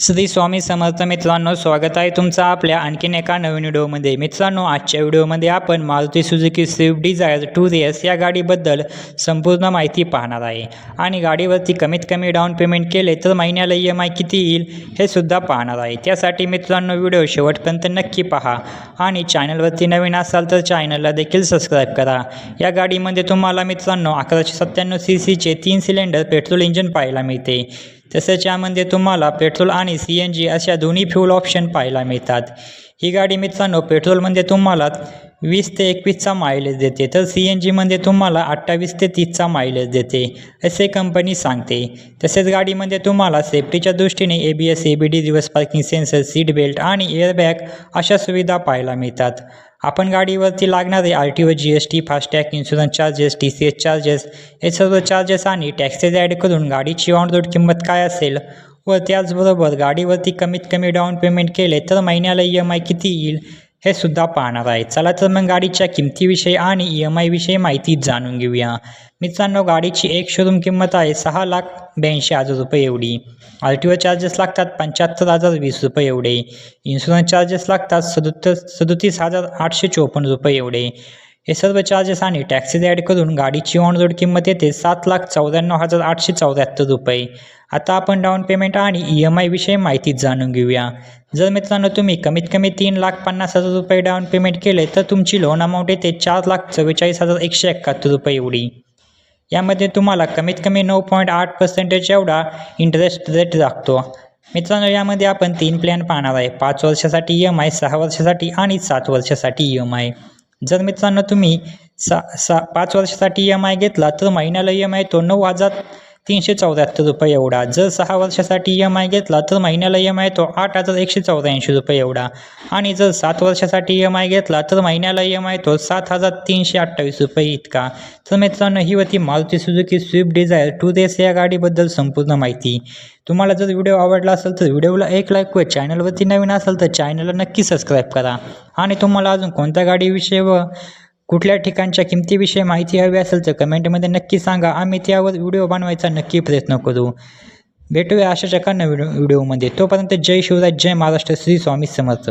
श्री स्वामी समर्थ मित्रांनो स्वागत आहे तुमचं आपल्या आणखीन एका नवीन व्हिडिओमध्ये. मित्रांनो आजच्या व्हिडिओमध्ये आपण Maruti Suzuki Swift Dzire tour S या गाडीबद्दल संपूर्ण माहिती पाहणार आहे. आणि गाडीवरती कमीत कमी डाऊन पेमेंट केले तर महिन्याला ई एम आय किती येईल हे सुद्धा पाहणार आहे. त्यासाठी मित्रांनो व्हिडिओ शेवटपर्यंत नक्की पहा. आणि चॅनलवरती नवीन असाल तर चॅनलला देखील सबस्क्राईब करा. या गाडीमध्ये तुम्हाला मित्रांनो अकराशे सत्त्याण्णव सी सीचे तीन सिलेंडर पेट्रोल इंजिन पाहायला मिळते. तसेच यामध्ये तुम्हाला पेट्रोल आणि सी एन जी अशा दोन्ही फ्यूल ऑप्शन पाहायला मिळतात. ही गाडी मित्रांनो पेट्रोलमध्ये तुम्हाला वीस ते एकवीसचा मायलेज देते. तर सी एन जीमध्ये तुम्हाला अठ्ठावीस ते तीसचा मायलेज देते असे कंपनी सांगते. तसेच गाडीमध्ये तुम्हाला सेफ्टीच्या दृष्टीने A B S A B D reverse parking sensor seat belt आणि एअरबॅग अशा सुविधा पाहायला मिळतात. आपण गाडीवरती लागणारे R T O G S T FASTag insurance charges T C S charges हे सर्व चार्जेस आणि टॅक्सेस ॲड करून गाडीची ऑन रोड किंमत काय असेल व त्याचबरोबर गाडीवरती कमीत कमी डाऊन पेमेंट केले तर महिन्याला ई एम आय किती येईल? हे सुद्धा पाहणार आहे. चला तर मग गाडीच्या किमतीविषयी आणि ई एम आयविषयी माहिती जाणून घेऊया. मित्रांनो गाडीची एक शोरूम किंमत आहे सहा लाख ब्याऐंशी हजार रुपये एवढी. आर टी ओ चार्जेस लागतात पंच्याहत्तर हजार वीस रुपये एवढे. इन्शुरन्स चार्जेस लागतात सदुत्तर सदोतीस हजार आठशे चोपन्न रुपये एवढे. हे सर्व चार्जेस आणि टॅक्सेस ॲड करून गाडीची ऑन रोड किंमत येते सात लाख चौऱ्याण्णव हजार आठशे चौऱ्याहत्तर रुपये. आता आपण डाऊन पेमेंट आणि ई एम आयविषयी माहिती जाणून घेऊया. जर मित्रांनो तुम्ही कमीत कमी तीन लाख पन्नास हजार रुपये डाऊन पेमेंट केले तर तुमची लोन अमाऊंट येते चार लाख चव्वेचाळीस हजार एकशे एकाहत्तर रुपये एवढी. यामध्ये तुम्हाला कमीत कमी नऊ पॉईंट आठ पर्सेंटेज एवढा इंटरेस्ट रेट लागतो. मित्रांनो यामध्ये आपण तीन प्लॅन पाहणार आहे. पाच वर्षासाठी ई एम आय सहा वर्षासाठी आणि सात वर्षासाठी ई एम आय जर मित्रांनो तुम्ही सा सा पाच वर्षासाठी ई एम आय घेतला तर महिन्याला ई एम आय तो नऊ हजार तीनशे चौऱ्याहत्तर रुपये एवढा. जर सहा वर्षासाठी ई एम आय घेतला तर महिन्याला ई एम आय तो आठ हजार एकशे चौऱ्याऐंशी रुपये एवढा. आणि जर सात वर्षासाठी ई एम आय घेतला तर महिन्याला ई एम आय तो सात हजार तीनशे अठ्ठावीस रुपये इतका. तर मित्रांनो ही होती Maruti Suzuki Swift Dzire tour S या गाडीबद्दल संपूर्ण माहिती. तुम्हाला जर व्हिडिओ आवडला असेल तर व्हिडिओला एक लाईक व चॅनलवरती नवीन असेल तर चॅनलला नक्की सबस्क्राईब करा. आणि तुम्हाला अजून कोणत्या गाडीविषयी व कुठल्या ठिकाणच्या किमतीविषयी माहिती हवी असेल तर कमेंटमध्ये नक्की सांगा. आम्ही त्यावर व्हिडिओ बनवायचा नक्की प्रयत्न करू. भेटूया अशाच एका नवीन व्हिडिओमध्ये. तोपर्यंत जय शिवराज जय महाराष्ट्र श्री स्वामी समर्थ.